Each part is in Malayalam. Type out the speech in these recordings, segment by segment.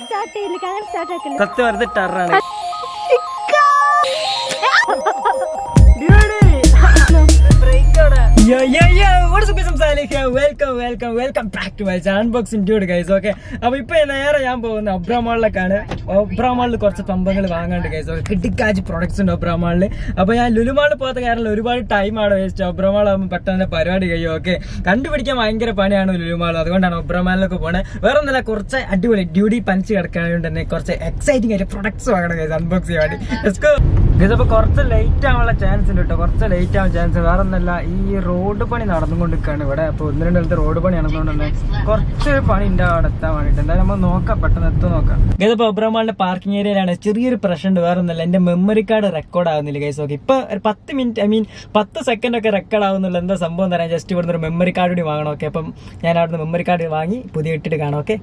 സ്റ്റാർട്ട് ചെയ്യില്ല കഥ വെൽക്കം അപ്പൊ ഇപ്പൊ നേരെ ഞാൻ പോകുന്ന ഒബ്രാമാളിലേക്കാണ് ഒബ്രാമാളിൽ കുറച്ച് പമ്പങ്ങൾ വാങ്ങാണ്ട് ഗൈസ് ഓക്കെ കിട്ടിക്കാജ് പ്രൊഡക്ട്സ് ഉണ്ട് ഒബ്രാമാളിൽ അപ്പൊ ഞാൻ ലുലുമാളിൽ പോകാത്ത കാരണം ഒരുപാട് ടൈം ആണ് വേസ്റ്റ് ഒബ്രാമാൾ ആകുമ്പോൾ പെട്ടെന്ന് പരിപാടി കഴിയും ഓക്കെ കണ്ടുപിടിക്കാൻ ഭയങ്കര പണിയാണ് ലുലുമാൾ അതുകൊണ്ടാണ് ഒബ്രാമാളിലൊക്കെ പോണേ. വേറെ ഒന്നല്ല കുറച്ച് അടിപൊളി ഡ്യൂട്ടി പനിച്ച് കിടക്കാനുകൊണ്ട് തന്നെ കുറച്ച് എക്സൈറ്റിംഗ് ആയിട്ട് പ്രൊഡക്ട്സ് വാങ്ങണം ഗൈസ് അൺബോക്സ് ചെയ്യാൻ വേണ്ടി. ഇതിപ്പോ കുറച്ച് ലേറ്റ് ആവാനുള്ള ചാൻസ് ഉണ്ട് കേട്ടോ കുറച്ച് ലേറ്റ് ആവാൻ ചാൻസ് വേറെ ഒന്നല്ല ഈ പണി നടന്നുകൊണ്ടിരിക്കുകയാണ്. ഇവിടെ അപ്പൊ ഒന്ന് രണ്ട് സ്ഥലത്ത് റോഡ് പണി നടന്നുകൊണ്ട് തന്നെ കുറച്ച് പണി ഉണ്ട് അവിടെ എത്താൻ വേണ്ടിട്ട് എന്തായാലും നമ്മൾ നോക്കാം. പെട്ടെന്ന് എത്തും നോക്കാം. ഇതിപ്പോ ഒബ്രമാളിന്റെ പാർക്കിംഗ് ഏരിയയിലാണ് ചെറിയൊരു പ്രശ്നം ഉണ്ട് വേറെ ഒന്നല്ല എന്റെ മെമ്മറി കാർഡ് റെക്കോർഡ് ആവുന്നില്ല ഗൈസ് ഓക്കെ. ഇപ്പൊ ഒരു പത്ത് മിനിറ്റ് ഐ മീൻ പത്ത് സെക്കൻഡ് ഒക്കെ റെക്കോർഡ് ആവുന്നുള്ള. എന്താ സംഭവം തരാം ജസ്റ്റ് ഇവിടുന്ന് ഒരു മെമ്മറി കാർഡ് കൂടി വാങ്ങണം. ഓക്കെ. അപ്പം ഞാൻ അവിടുന്ന് മെമ്മറി കാർഡ് വാങ്ങി പുതിയ ഇട്ടിട്ട് കാണാം. ഓക്കെ.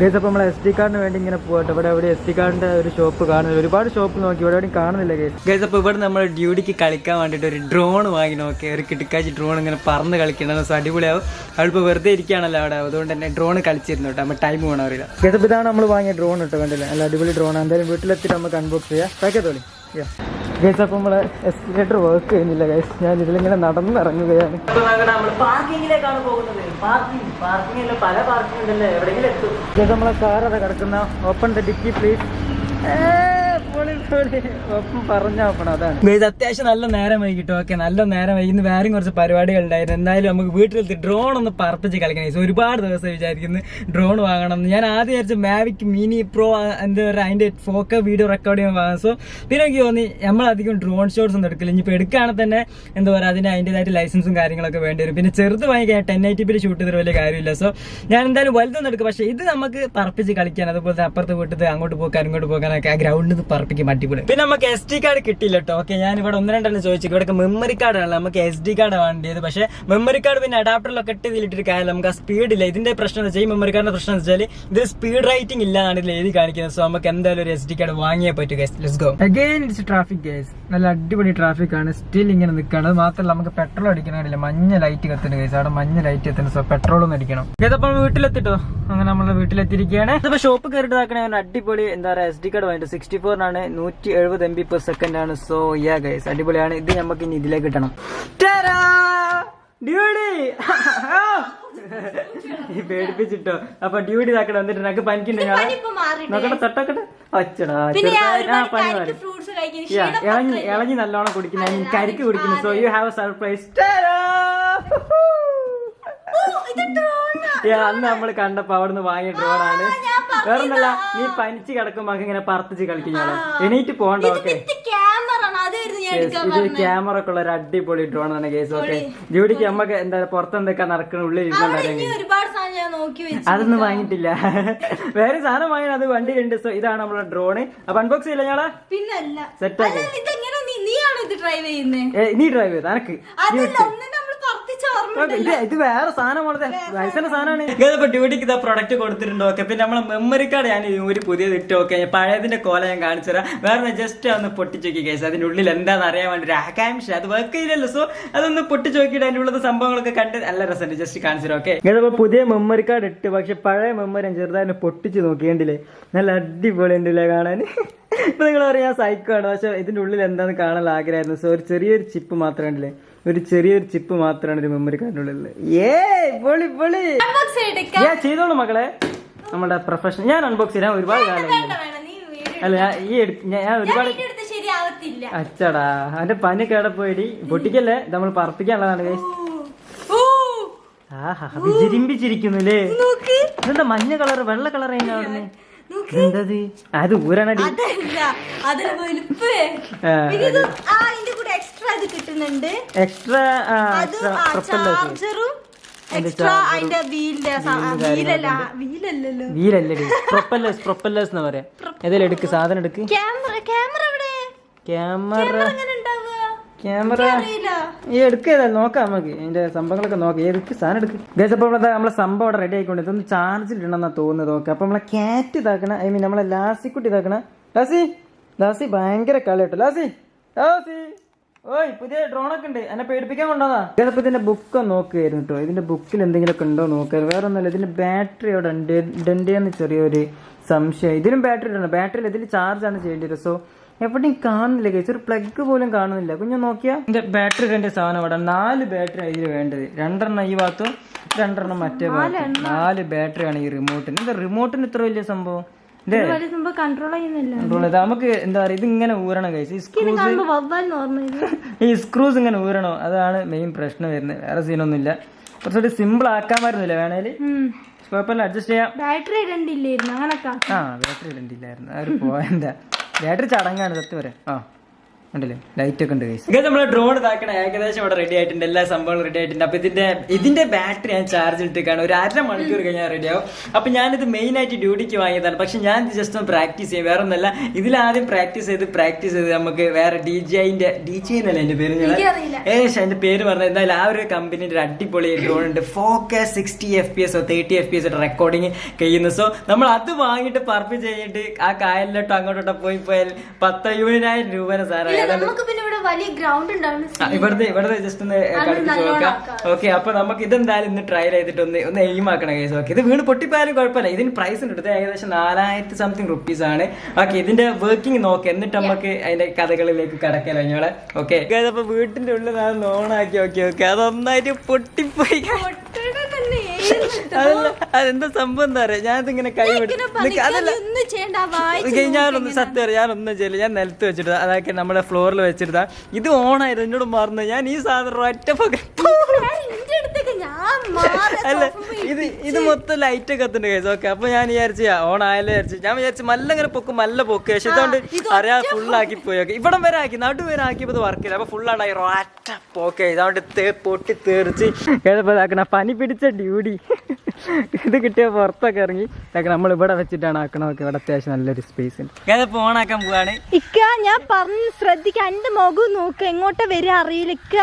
ഗൈസ് അപ്പോൾ നമ്മൾ എസ് ഡി കാർഡിന് വേണ്ടി ഇങ്ങനെ പോകട്ടെ ഇവിടെ എവിടെ എസ് ഡി കാർഡിന്റെ ഒരു ഷോപ്പ് കാണുന്നില്ല ഒരുപാട് ഷോപ്പ് നോക്കി. ഇവിടെ എവിടെയും കാണുന്നില്ല ഗൈസ് ഗൈസ് അപ്പോൾ ഇവിടെ നമ്മൾ ഡ്യൂട്ടിക്ക് കളിക്കാൻ വേണ്ടിയിട്ട് ഒരു ഡ്രോൺ വാങ്ങി. നോക്കി. ഒരു കിട്ടിക്കാച്ചി ഡ്രോൺ ഇങ്ങനെ പറന്ന് കളിക്കണം സോ അടിപൊളിയാവും. അവളിപ്പോൾ വെറുതെ ഇരിക്കുകയാണല്ലോ അവിടെ. അതുകൊണ്ട് തന്നെ ഡ്രോൺ കളിച്ചിരുന്നു കേട്ടോ. നമ്മൾ ടൈം പോകണം അറിയില്ല. ഗൈസ് ഇതാണ് നമ്മൾ വാങ്ങിയ ഡ്രോൺ കേട്ടോ കണ്ടില്ലേ? നല്ല അടിപൊളി ഡ്രോൺ എന്തായാലും വീട്ടിലെത്തിയിട്ട് നമുക്ക് അൺബോക്സ് ചെയ്യാം. പാക്കത്തോളി ഗൈസ് അപ്പോൾ നമ്മളെ എസ്കലേറ്റർ വർക്ക് ചെയ്യുന്നില്ല ഗൈസ് ഞാൻ ഇതിലിങ്ങനെ നടന്നിറങ്ങുകയാണ്. നമ്മൾ പാർക്കിങ്ങിലേക്കാണ് പോകുന്നത്. പാർക്കിംഗ് പാർക്കിംഗ് പല പാർക്കിംഗ് ഉണ്ടല്ലേ? എവിടെയെങ്കിലും എത്തും. ഗൈസ് നമ്മളെ കാർ അതാ കിടക്കുന്ന. ഓപ്പൺ ദ ഡിക്കി പ്ലീസ് അത്യാവശ്യം നല്ല നേരം വൈകിട്ടോ? ഓക്കെ നല്ല നേരം വൈകി. ഇന്ന് വേറെയും കുറച്ച് പരിപാടികൾ ഉണ്ടായിരുന്നു എന്തായാലും നമുക്ക് വീട്ടിലെത്തി ഡ്രോൺ ഒന്ന് പറപ്പിച്ച് കളിക്കണം. ഒരുപാട് ദിവസം വിചാരിക്കുന്നു ഡ്രോൺ വാങ്ങണം. ഞാൻ ആദ്യം വിചാരിച്ചു മാവിക് മിനി പ്രോ എന്താ പറയുക അതിന്റെ ഫോക്ക വീഡിയോ റെക്കോർഡ് ചെയ്യാൻ വാങ്ങാം. സോ പിന്നെ എനിക്ക് തോന്നി നമ്മളധികം ഡ്രോൺ ഷോട്ട്സ് ഒന്നും എടുക്കില്ല. ഇനിയിപ്പോൾ എടുക്കുകയാണെങ്കിൽ തന്നെ എന്താ പറയുക അതിന് അതിന്റെതായിട്ട് ലൈസൻസും കാര്യങ്ങളൊക്കെ വേണ്ടി വരും. പിന്നെ ചെറുത് വാങ്ങിക്കാൻ ടെൻ എയ്റ്റി പിയിൽ ഷൂട്ട് ചെയ്തിട്ട് വലിയ കാര്യമില്ല. സോ ഞാൻ എന്തായാലും വലുതൊന്നും എടുക്കും പക്ഷേ ഇത് നമുക്ക് പറപ്പിച്ച് കളിക്കാൻ അതുപോലെ അപ്പുറത്ത് വീട്ടിൽ അങ്ങോട്ട് പോക്കാൻ ഇങ്ങോട്ട് പോകാനൊക്കെ ആ ഗ്രൗണ്ടിൽ നിന്ന് പറപ്പിക്കും അടിപൊളി. പിന്നെ നമുക്ക് എസ് ഡി കാർഡ് കിട്ടിയില്ല കേട്ടോ ഓക്കെ ഞാൻ ഇവിടെ ഒന്ന് രണ്ടെണ്ണം ചോദിച്ചു. ഇവിടെ മെമ്മറി കാർഡ് ആണല്ലോ നമുക്ക് എസ് ഡി കാർഡ് വേണ്ടിയത്. പക്ഷേ മെമ്മറി കാർഡ് പിന്നെ അഡാപ്റ്ററിലൊക്കെ ഇട്ട് ഇതിലിട്ടിട്ട് കാര്യം നമുക്ക് ആ സ്പീഡ് ഇല്ല. ഇതിന്റെ പ്രശ്നം എന്ന് വെച്ചാൽ ഈ മെമ്മറി കാർഡിന്റെ പ്രശ്നം എന്ന് വെച്ചാൽ ഇത് സ്പീഡ് റൈറ്റിംഗ് ഇല്ലാന്നാണ് ഇതിൽ എഴുതി കാണിക്കുന്നത്. സോ നമുക്ക് എന്തായാലും ഒരു എസ് ഡി കാർഡ് വാങ്ങിയേ പറ്റൂ guys let's go again it's traffic guys നല്ല അടിപൊളി ട്രാഫിക് ആണ്. സ്റ്റിൽ ഇങ്ങനെ നിൽക്കുകയാണ് മാത്രമല്ല നമുക്ക് പെട്രോൾ അടിക്കണമില്ല മഞ്ഞ ലൈറ്റ് കത്തുന്നുണ്ട് ഗൈസ് അവിടെ മഞ്ഞ ലൈറ്റ് കത്തുന്നു സോ പെട്രോൾ ഒന്നും അടിക്കണം. ഇതപ്പോൾ വീട്ടിലെത്തിട്ടോ? അങ്ങനെ നമ്മൾ വീട്ടിലെത്തിയിരിക്കുകയാണ്. ഇതിപ്പോ ഷോപ്പ് അവൻ അടിപൊളി എന്താ പറയുക എസ് ഡി കാർഡ് വാങ്ങിയിട്ട് സിക്സ്റ്റി ഫോറിനാണ് നൂറ്റി എഴുപത് എം ബി പെർ സെക്കൻഡ് ആണ്. സോ യാ ഗൈസ് അടിപൊളിയാണ്. ഇത് നമുക്ക് ഇനി ഇതിലേക്ക് കിട്ടണം! ഡ്യൂഡി! ഈ പേടിപ്പിച്ചിട്ടോ. അപ്പൊ ഡ്യൂട്ടി ഇതാക്കട്ടെ വന്നിട്ട് നമുക്ക് പനിക്കുന്നുണ്ട് ഞാൻ ഇപ്പൊ മാറി നോക്കട്ടെ തൊട്ടക്കട്ടെ. അച്ചടാ പനി മാറി. ഇളഞ്ഞി ഇളഞ്ഞി നല്ലോണം കുടിക്കുന്ന. കരിക്ക് കുടിക്കുന്നു. So you have a surprise. അന്ന് നമ്മൾ കണ്ടപ്പോ അവിടുന്ന് വാങ്ങിയ ഡ്രോണാണ്. വേറൊന്നല്ല നീ പനിച്ച് കിടക്കുമ്പോ ഇങ്ങനെ പറത്തിച്ച് കളിക്കുന്ന എണീറ്റ് പോകണ്ട ഓക്കെ ഇത് ക്യാമറ ഒക്കെ ഉള്ള ഒരു അടിപൊളി ഡ്രോൺ ആണ് കേസ് ഓക്കെ? ജോഡിക്ക് നമ്മക്ക് എന്താ പുറത്ത് എന്തൊക്കെയാ നടക്കണ ഉള്ളിൽ ഇരുന്നുണ്ടായിരുന്നു അതൊന്നും വാങ്ങിട്ടില്ല വേറെ സാധനം വാങ്ങി അത് വണ്ടിയിലുണ്ട് സോ ഇതാണ് നമ്മളെ ഡ്രോണ് അപ്പൊ അൺബോക്സ് ചെയ്യില്ല ഞങ്ങളെ? പിന്നല്ല. സെറ്റ് ആക്കി. നീ ഡ്രൈവ് ചെയ്യുന്നേ? നീ ഡ്രൈവ് ചെയ്ത് അനക്ക് അതല്ല ഒന്ന് നമ്മൾ പറപ്പിച്ച ഓർമ്മ ഇത് ഇത് വേറെ സാധനമാണ് വയസ്സിന്റെ സാധനമാണ്. ഇതിപ്പോ ഡ്യൂട്ടിക്ക് ഇതാ പ്രൊഡക്റ്റ് കൊടുത്തിട്ടുണ്ട് ഓക്കെ പിന്നെ നമ്മളെ മെമ്മറി കാർഡ് ഞാൻ ഒരു പുതിയത് ഇട്ട് ഓക്കെ പഴയതിന്റെ കോല ഞാൻ കാണിച്ചു തരാം. വേറെ ജസ്റ്റ് ഒന്ന് പൊട്ടിച്ചു നോക്കി കേസ് അതിന്റെ ഉള്ളിൽ എന്താന്ന് അറിയാൻ വേണ്ടി ഒരു ആകാംക്ഷ. അത് വർക്ക് ചെയ്യില്ലല്ലോ സോ അതൊന്ന് പൊട്ടിച്ചു നോക്കിയിട്ട് അതിന്റെ ഉള്ളത് സംഭവങ്ങളൊക്കെ കണ്ട് നല്ല രസമുണ്ട്. ജസ്റ്റ് കാണിച്ചു തരാം ഓക്കെ ഇതിപ്പോ പുതിയ മെമ്മറി കാർഡ് ഇട്ട് പക്ഷെ പഴയ മെമ്മറി ഞാൻ ചെറുതായിട്ട് പൊട്ടിച്ച് നോക്കിയേണ്ടില്ലേ നല്ല അടിപൊളി ഉണ്ടല്ലേ കാണാൻ? ഇപ്പൊ നിങ്ങൾ പറയാം ഞാൻ സൈക്കോ ആണ്. പക്ഷെ ഇതിന്റെ ഉള്ളിൽ എന്താന്ന് കാണാൻ ആഗ്രഹമായിരുന്നു. സോ ഒരു ചെറിയൊരു ചിപ്പ് മാത്രമേ ഉണ്ടല്ലേ? ഒരു ചെറിയൊരു ചിപ്പ് മാത്രമാണ് ഒരു മെമ്മറി കാർഡിനുള്ളിൽ ഏ പൊളി പൊളി. ഞാൻ ചെയ്തോളൂ മക്കളെ. നമ്മുടെ പ്രൊഫഷണൽ ഞാൻ അൺബോക്സ് ചെയ്യാൻ ഒരുപാട് കാലം അല്ല ഈ ഞാൻ ഒരുപാട് അച്ചടാ അതിന്റെ പനി കേടെ പോയി. പൊട്ടിക്കല്ലേ? നമ്മൾ പറപ്പിക്കാനുള്ളതാണ്. ആഹാ വിജിരിമ്പിച്ചിരിക്കുന്നു അല്ലേ? ഇതെന്താ മഞ്ഞ കളർ വെള്ള കളർ നോക്ക് എന്തത്? അത് ഊരണടി. എക്സ്ട്രാ പ്രൊപ്പല്ലേഴ്സ് പ്രൊപ്പല്ലേഴ്സ് പ്രൊപ്പല്ലേഴ്സ് എന്ന് പറയാം. ഏതായാലും എടുക്ക് സാധനം എടുക്ക്. ക്യാമറ ക്യാമറ ഈ എടുക്കുക നോക്കാം നമുക്ക് ഇതിന്റെ സംഭവങ്ങളൊക്കെ നോക്കാം. ഏതൊക്കെ സാധനം എടുക്ക്. ഗൈസ് അപ്പോൾ നമ്മളെ സംഭവം അവിടെ റെഡി ആയിക്കൊണ്ട് ഇതൊന്ന് ചാർജിൽ ഇടണമെന്നാ തോന്നുന്നത്. നോക്കാം അപ്പൊ നമ്മളെ ക്യാറ്റ് ഇതാക്കണ ഐ മീൻ നമ്മളെ ലാസി കുട്ടി ഇതാക്കണ. ലാസി ലാസി ഭയങ്കര കളി കേട്ടോ. ലാസി ലാസി. ഓയ് പുതിയ ഡ്രോണൊക്കെ ഉണ്ട്. എന്നെ പേടിപ്പിക്കാൻ കൊണ്ടുവന്നാ ഇതിപ്പോ ഇതിന്റെ ബുക്ക് നോക്കുകയായിരുന്നു കേട്ടോ. ഇതിന്റെ ബുക്കിൽ എന്തെങ്കിലുമൊക്കെ ഉണ്ടോ നോക്കാറ് വേറെ ഒന്നുമില്ല ഇതിന്റെ ബാറ്ററി അവിടെ ഉണ്ട്. ഇടണ്ടേന്ന് ചെറിയൊരു സംശയം. ഇതിനും ബാറ്ററി ഇടണം. ബാറ്ററിയിൽ ഇതിൽ ചാർജ് ആണ് ചെയ്യേണ്ടത് സോ എവിടെയും കാണുന്നില്ല കേസ് ഒരു പ്ലഗ് പോലും കാണുന്നില്ല. കുഞ്ഞു നോക്കിയാ? ഇതിന്റെ ബാറ്ററി എന്റെ സാധനം അവിടെ. നാല് ബാറ്ററി ഇതിൽ വേണ്ടത്. രണ്ടെണ്ണം ഈ ഭാഗത്തും രണ്ടെണ്ണം മറ്റേ ഭാഗത്തും. നാല് ബാറ്ററിയാണ് ഈ റിമോട്ടിന് എന്താ റിമോട്ടിന് ഇത്ര വലിയ സംഭവം? കൺട്രോൾ ചെയ്യുന്നില്ല. നമുക്ക് എന്താ പറയുക ഇത് ഇങ്ങനെ ഊരണം കഴിച്ച് ഈ സ്ക്രൂസ് ഇങ്ങനെ ഊരണോ. അതാണ് മെയിൻ പ്രശ്നം വരുന്നത്. വേറെ സീനൊന്നും ഇല്ല കുറച്ചുകൂടി സിമ്പിൾ ആക്കാൻ പറ്റുന്നില്ല. വേണേൽ കുഴപ്പമില്ല. അഡ്ജസ്റ്റ് ചെയ്യാം. ബാറ്ററി ഇടണ്ടില്ലായിരുന്നു. അങ്ങനൊക്കെ ആ ബാറ്ററി ഇടണ്ടില്ലായിരുന്നു. ആ ഒരു പോയെന്താ ബാറ്ററി ചടങ്ങാണ് സത്യം പറയാം. ആ. ഉണ്ടല്ലേ ലൈറ്റ് ഒക്കെ ഉണ്ട് ഗൈസ് നമ്മളെ ഡ്രോൺ ഇതാക്കണ. ഏകദേശം ഇവിടെ റെഡി ആയിട്ടുണ്ട്. എല്ലാ സംഭവങ്ങളും റെഡി ആയിട്ടുണ്ട്. അപ്പൊ ഇതിന്റെ ഇതിന്റെ ബാറ്ററി ഞാൻ ചാർജ് ഇട്ടിരിക്കാണ് ഒരു അര മണിക്കൂർ കഴിഞ്ഞാൽ റെഡി ആവും. അപ്പൊ ഞാനിത് മെയിൻ ആയിട്ട് ഡ്യൂട്ടിക്ക് വാങ്ങിയതാണ്. പക്ഷെ ഞാൻ ഇത് ജസ്റ്റ് ഒന്ന് പ്രാക്ടീസ് ചെയ്യും. വേറെ ഒന്നല്ല ഇതിലാദ്യം പ്രാക്ടീസ് ചെയ്ത് പ്രാക്ടീസ് ചെയ്ത് നമുക്ക് വേറെ ഡി ജി ഐന്റെ ഡി ജി എന്നല്ല എന്റെ പേര് ഞാൻ എനിക്കറിയില്ല. ഏകദേശം അതിന്റെ പേര് പറഞ്ഞത്. എന്തായാലും ആ ഒരു കമ്പനിയുടെ ഒരു അടിപൊളി ഡ്രോൺ ഉണ്ട്. Focus sixty F P S thirty F P S recording കഴിയുന്നു സോ നമ്മൾ അത് വാങ്ങിയിട്ട് പർപ്പിച്ച് കഴിഞ്ഞിട്ട് ആ കായലിലോട്ടോ അങ്ങോട്ടോട്ടോ പോയി പോയാൽ പത്തയ്യൂതിനായിരം രൂപ സാധനം നമുക്ക് പിന്നെ ഇവിടെ വലിയ ഗ്രൗണ്ട് ഉണ്ടാവും ആ, ഇവിടുത്തെ ഇവിടുത്തെ ജസ്റ്റ് ഒന്ന് കളിപ്പിച്ച് നോക്കാം. ഓക്കെ അപ്പൊ നമുക്ക് ഇതെന്തായാലും ഇന്ന് ട്രയൽ ചെയ്തിട്ട് ഒന്ന് ഒന്ന് എയിം ആക്കണം കേസ് ഓക്കെ ഇത് വീണ് പൊട്ടിപ്പോയാലും കുഴപ്പമില്ല. ഇതിന് പ്രൈസ് ഉണ്ട് ഇത് ഏകദേശം നാലായിരത്തി സംതിങ് റുപ്പീസ് ആണ്. ഓക്കെ ഇതിന്റെ വർക്കിംഗ് നോക്കാം. എന്നിട്ട് നമുക്ക് അതിന്റെ കഥകളിലേക്ക് കടക്കാൻ ഞങ്ങളെ ഓക്കെ അപ്പൊ വീട്ടിന്റെ ഉള്ളിൽ ഞാൻ ഓണാക്കി ഓക്കെ ഓക്കെ അതൊന്നായിട്ട് പൊട്ടിപ്പോയി. അതല്ല അതെന്താ സംഭവം എന്താ പറയാ ഞാനിതിങ്ങനെ ഇങ്ങനെ അതല്ല. ഞാനൊന്നും സത്യം പറയാം ഞാനൊന്നും ചെയ്യില്ല. ഞാൻ നിലത്ത് വെച്ചിട്ട് അതൊക്കെ നമ്മുടെ ഫ്ലോറിൽ വെച്ചിട്ട് ഇത് ഓണായിരുന്നു എന്നോട് മറന്നു. ഞാൻ ഈ സാധനം ഒറ്റ പക എന്റെ അടുത്തേക്ക് ഞാൻ മാറി അല്ല ഇത് ഇത് മൊത്തം ലൈറ്റ് ഒക്കെ എത്തുന്നുണ്ട് കേസ് ഓക്കെ അപ്പൊ ഞാൻ വിചാരിച്ചു ഓൺ ആയാലും വിചാരിച്ചു. ഞാൻ വിചാരിച്ചു മല്ല ഇങ്ങനെ പൊക്കും മല്ല പൊക്ക്. പക്ഷെ ഇതുകൊണ്ട് അറിയാൻ ആക്കി പോയി. ഓക്കെ ഇവിടം വരെ ആക്കി നടുവരെ ആക്കിയപ്പോൾ വർക്കില്ല അപ്പൊ ഫുള്ളാണ് റോറ്റ പോക്കെ. ഇതുകൊണ്ട് പൊട്ടി തീർച്ച് ഇതാക്കണ പനി പിടിച്ച ഡ്യൂടി ഇത് കിട്ടിയ പുറത്തൊക്കെ ഇറങ്ങി. നമ്മൾ ഇവിടെ വെച്ചിട്ടാണ് ആക്കണമൊക്കെ ഇവിടെ അത്യാവശ്യം നല്ലൊരു സ്പേസ് ഉണ്ട്. ഏതപ്പോ ഓണാക്കാൻ പോവാണ്. ഇക്ക ഞാൻ പറഞ്ഞു ശ്രദ്ധിക്ക. എന്റെ മുഖം നോക്ക്. എങ്ങോട്ടാ വരിക അറിയില്ല. ഇക്ക.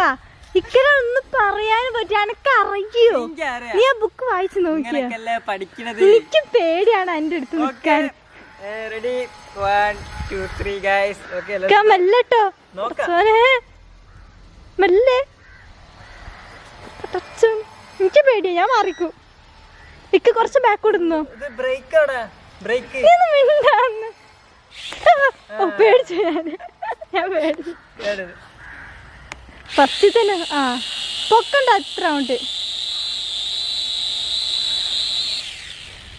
ഇക്കനെ ഒന്ന് പറയാൻ പറ്റും എനക്ക് അറിയോ. നീ ആ ബുക്ക് വായിച്ചു നോക്കിയ? ഇങ്ങനെയൊക്കെയല്ലേ പഠിക്കണത്? എനിക്ക് പേടിയാണ് എന്റെ അടുത്ത് നിൽക്കാൻ. Ready one two three guys okay മെല്ലട്ടോ. മെല്ലെ. എനിക്ക് പേടിയാ ഞാൻ മാറിക്കും. ഇക്ക കുറച്ച് ബാക്ക് ഇടുന്നു പേടിച്ചു ഞാൻ. ഞാൻ പേടിച്ചു. ഫസ്റ്റ് തന്നെ ആ പൊക്കണ്ട അത്ര ഉണ്ട്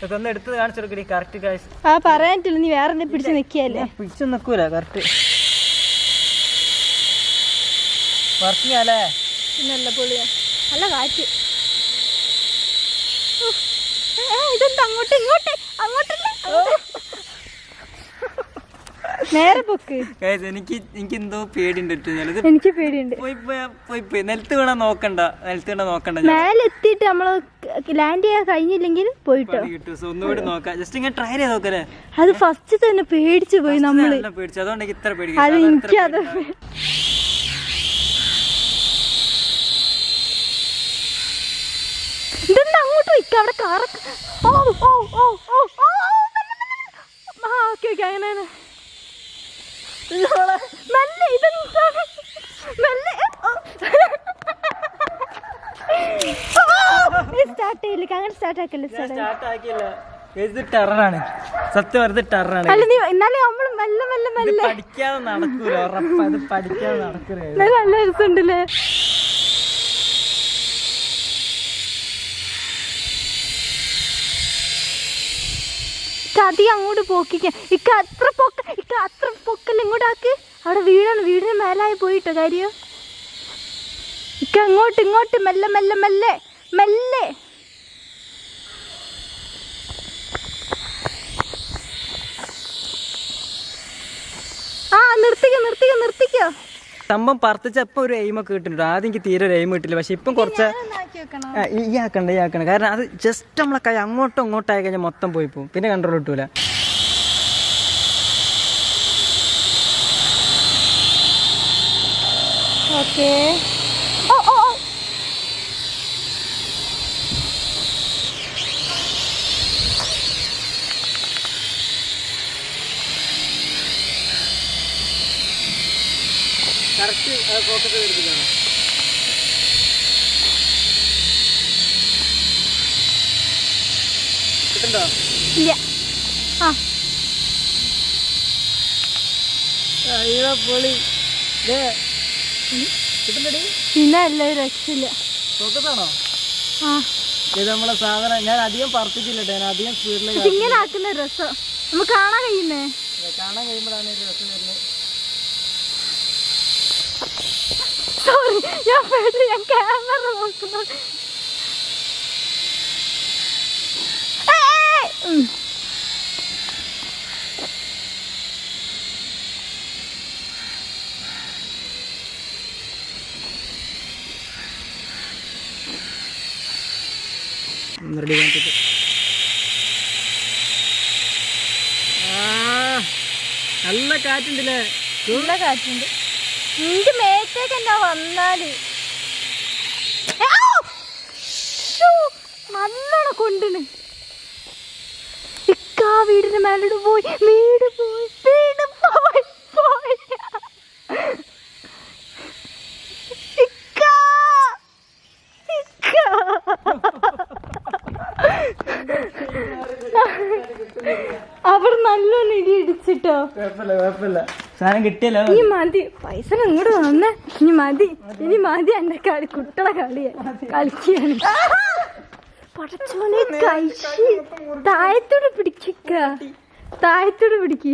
ഇതൊന്ന് എടുത്ത് കറക്റ്റ് ആ നീ വേറെ പിടിച്ച് നിൽക്കിയല്ലേ പിടിച്ചു നിക്കൂല കറക്റ്റ് നല്ല പൊളിയാ. നല്ല കാറ്റ്. ഇതെന്താ അങ്ങോട്ട് ഇങ്ങോട്ട്? അങ്ങോട്ടല്ല? അങ്ങോട്ട്. നേരെ പൊക്ക് എനിക്ക് എനിക്ക് എന്തോ പേടിയുണ്ട് എനിക്ക് പേടിയുണ്ട് നിലത്ത് വീണാ നോക്കണ്ട നിലത്ത് വീണാ നോക്കണ്ട ഞാൻ മേലെ എത്തിയിട്ട് നമ്മൾ ലാൻഡ് ചെയ്യാൻ കഴിഞ്ഞില്ലെങ്കിൽ പോയിട്ടോ ഒന്നുകൂടി നോക്കാം ജസ്റ്റ് ഇങ്ങനെ ട്രൈ ചെയ്ത് നോക്കല്ലേ അത് ഫസ്റ്റ് തന്നെ പേടിച്ചു പോയി നമ്മൾ പേടിച്ചു അതുകൊണ്ട് ഇത്ര പേടി അത് എനിക്ക് അത് ഇതെന്താ അങ്ങോട്ട് വയ്ക്ക അവിടെ കാറൊക്കെ ഓ ഓ ഓ ഓ ഓ ഓക്കെ ഓക്കെ അങ്ങനെ ഇതെന്താണ് മെല്ലെ സ്റ്റാർട്ട് ചെയ്യില്ല അങ്ങനെ സ്റ്റാർട്ട് ആക്കില്ല സ്റ്റാർട്ട് ഇത് ടെററാണ്. സത്യം ടെററാണ്. അല്ല നീ എന്നാലും നമ്മൾ മെല്ലെ മെല്ലെ ഇത് മെല്ലെ. പഠിക്കാതെ നടക്കൂല ഉറപ്പാ. ഇത് പഠിക്കാതെ നടക്കൂല. നല്ല നല്ല രസമുണ്ടല്ലേ? ഇക്ക അങ്ങോട്ട് പോക്കിക്ക. ഇക്ക അത്ര പൊക്ക ഇക്ക അത്ര പൊക്കല്ല ഇങ്ങോട്ടാക്ക് വീടാണ് വീടിന് മേലായി പോയിട്ടോ കാര്യം. ഇക്ക അങ്ങോട്ട് ഇങ്ങോട്ട് മെല്ലെ മെല്ലെ മെല്ലെ മെല്ലെ. ആ നിർത്തിക്കോ നിർത്തിക്കോ നിർത്തിക്കോ. സംഭവം പറത്തിച്ചപ്പോ ഒരു എയിം ഒക്കെ കിട്ടുന്നുണ്ട് ആദ്യം എനിക്ക് തീരെ ഒരു എയിം കിട്ടില്ല പക്ഷെ ഇപ്പം കുറച്ച് ഈ ആക്കണ്ട ഈ ആക്കണ്ട. കാരണം അത് ജസ്റ്റ് നമ്മളെ കൈ അങ്ങോട്ടും ഇങ്ങോട്ടും ആയി കഴിഞ്ഞാൽ മൊത്തം പോയി പോകും. പിന്നെ കൺട്രോൾ കിട്ടൂല ഓക്കെ ഓ ഓ ഓ കറക്റ്റ് ഫോക്കസ് എടുത്തിട്ടാണ്. കിട്ടുണ്ടോ ഇല്ല. ആ. അയ്യോ പൊളി. ദേ പിന്നെ എല്ലാവരും രക്ഷയില്ല. ഇത് നമ്മളെ സാധനം ഞാൻ അധികം പറപ്പിച്ചില്ല ഞാൻ അധികം സ്പീഡിലേക്ക് ഇങ്ങനെ ആക്കുന്ന രസം. നമുക്ക് കാണാൻ കഴിയുന്നേ? കാണാൻ കഴിയുമ്പോഴാണ് രസം വരുന്നത്. സോറി ഞാൻ പേടി ഞാൻ ക്യാമറ നോക്കുന്നു. ഏയ്, റെഡി കാണിച്ചിട്ട് നല്ല കാറ്റുണ്ടല്ലേ? നല്ല കാറ്റുണ്ട്. നിന്റെ മേത്തേക്ക് എന്നാ വന്നാൽ? നല്ലോണം കൊണ്ടിന് ഇക്കാ വീടിന് മേലോട് പോയി വീട് പോയി പോയി ഇക്കാ ഇക്കാ അവിടെ നല്ലോണം കുഴപ്പമില്ല സാധനം കിട്ടിയല്ലോ. ഇനി മതി പൈസ ഇങ്ങോട്ട് വന്നേ ഇനി മതി ഇനി മതി എന്റെ കളി കുട്ടികളെ കളിയെ കളിക്കാണ് പടച്ചോനെ കഴിച്ച് താഴത്തോട് പിടിക്ക. താഴത്തോട് പിടിക്ക്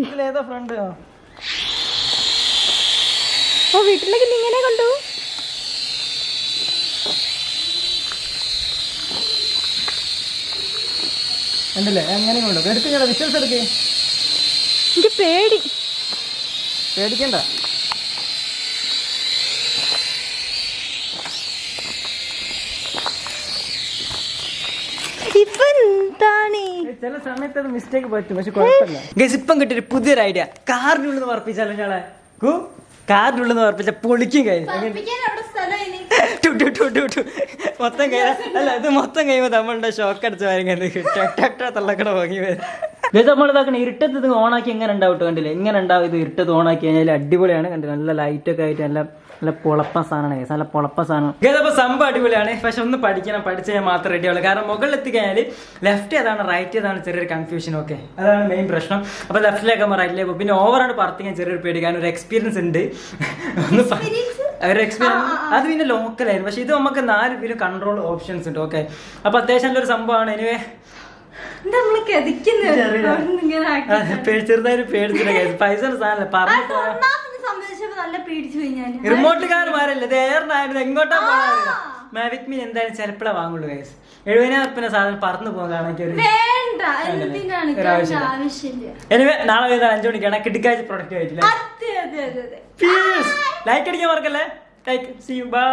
ഓ വീട്ടിലേക്ക് ഇങ്ങനെ കൊണ്ടുപോകും ഉണ്ടല്ലേ അങ്ങനെ കൊണ്ടു എടുക്കുക വിശ്വസ് എടുക്കേ. എനിക്ക് പേടി. പേടിക്കണ്ട. ചില സമയത്ത് അത് മിസ്റ്റേക്ക് പറ്റും പക്ഷെ കുഴപ്പമില്ല. ഗസ് ഇപ്പം കിട്ടിയൊരു പുതിയൊരു ഐഡിയ കാറിനുള്ളിൽ നിന്ന് പറപ്പിച്ചാലോ ഞങ്ങളെ? കു? കാറിനുള്ളിൽ നിന്ന് പറപ്പിച്ച പൊളിക്കും കൈ ടു ടു ടു ടു ടു. മൊത്തം കൈ അല്ല ഇത് മൊത്തം കഴിയുമ്പോൾ നമ്മളുടെ ഷോക്ക് അടിച്ച കാര്യങ്ങൾ തള്ളക്കട വാങ്ങി വരും. ഇത് നമ്മൾ ഇതാക്കണ ഇരുട്ടത്ത് ഇത് ഓണാക്കി എങ്ങനെ ഉണ്ടാവും കണ്ടില്ലേ? ഇങ്ങനെ ഉണ്ടാവും ഇത് ഇരുട്ടത്ത് ഓണാക്കി കഴിഞ്ഞാൽ അടിപൊളിയാണ് കണ്ടില്ല? നല്ല ലൈറ്റ് ഒക്കെ ആയിട്ട് നല്ല നല്ല പൊളപ്പ സാധനമാണ്. നല്ല പൊളപ്പ സാധനം. ഇതപ്പോൾ സംഭവം അടിപൊളിയാണ്. പക്ഷെ ഒന്ന് പഠിക്കണം പഠിച്ചാൽ മാത്രം റെഡി ആവുള്ളൂ. കാരണം മുകളിൽ എത്തിക്കഴിഞ്ഞാൽ ലെഫ്റ്റ് ഏതാണ് റൈറ്റ് ഏതാണ് ചെറിയൊരു കൺഫ്യൂഷൻ ഒക്കെ അതാണ് മെയിൻ പ്രശ്നം. അപ്പോൾ ലെഫ്റ്റിലേക്ക് റൈറ്റിലേക്ക് പോകും. പിന്നെ ഓവറാണ് പറത്തിക്കാൻ ചെറിയൊരു പേടി. കാരണം ഒരു എക്സ്പീരിയൻസ് ഉണ്ട്. ഒന്ന് ഒരു എക്സ്പീരിയൻസ് അത് പിന്നെ ലോക്കലായിരുന്നു പക്ഷെ ഇത് നമുക്ക് നാല് പേരും കൺട്രോൾ ഓപ്ഷൻസ് ഉണ്ട് ഓക്കെ അപ്പൊ അത്യാവശ്യം നല്ലൊരു സംഭവമാണ്. എനിവേ ചെറുതായിട്ട്. പൈസ പറഞ്ഞു റിമോട്ടുകാരന്മാരല്ലേ എങ്ങോട്ടാ മാവിക് മീൻ എന്തായാലും ചിലപ്പോഴേ വാങ്ങുള്ളൂ ഗൈസ് എഴുപതിനായിരം സാധനം പറന്നു എനിവേ നാളെ വരുന്ന അഞ്ചു മണിക്കാണ് കിടക്കാഴ്ച പ്രൊഡക്റ്റ് ആയിട്ടില്ല ലൈക്ക് അടിക്കാൻ മറക്കല്ലേ? Like C U by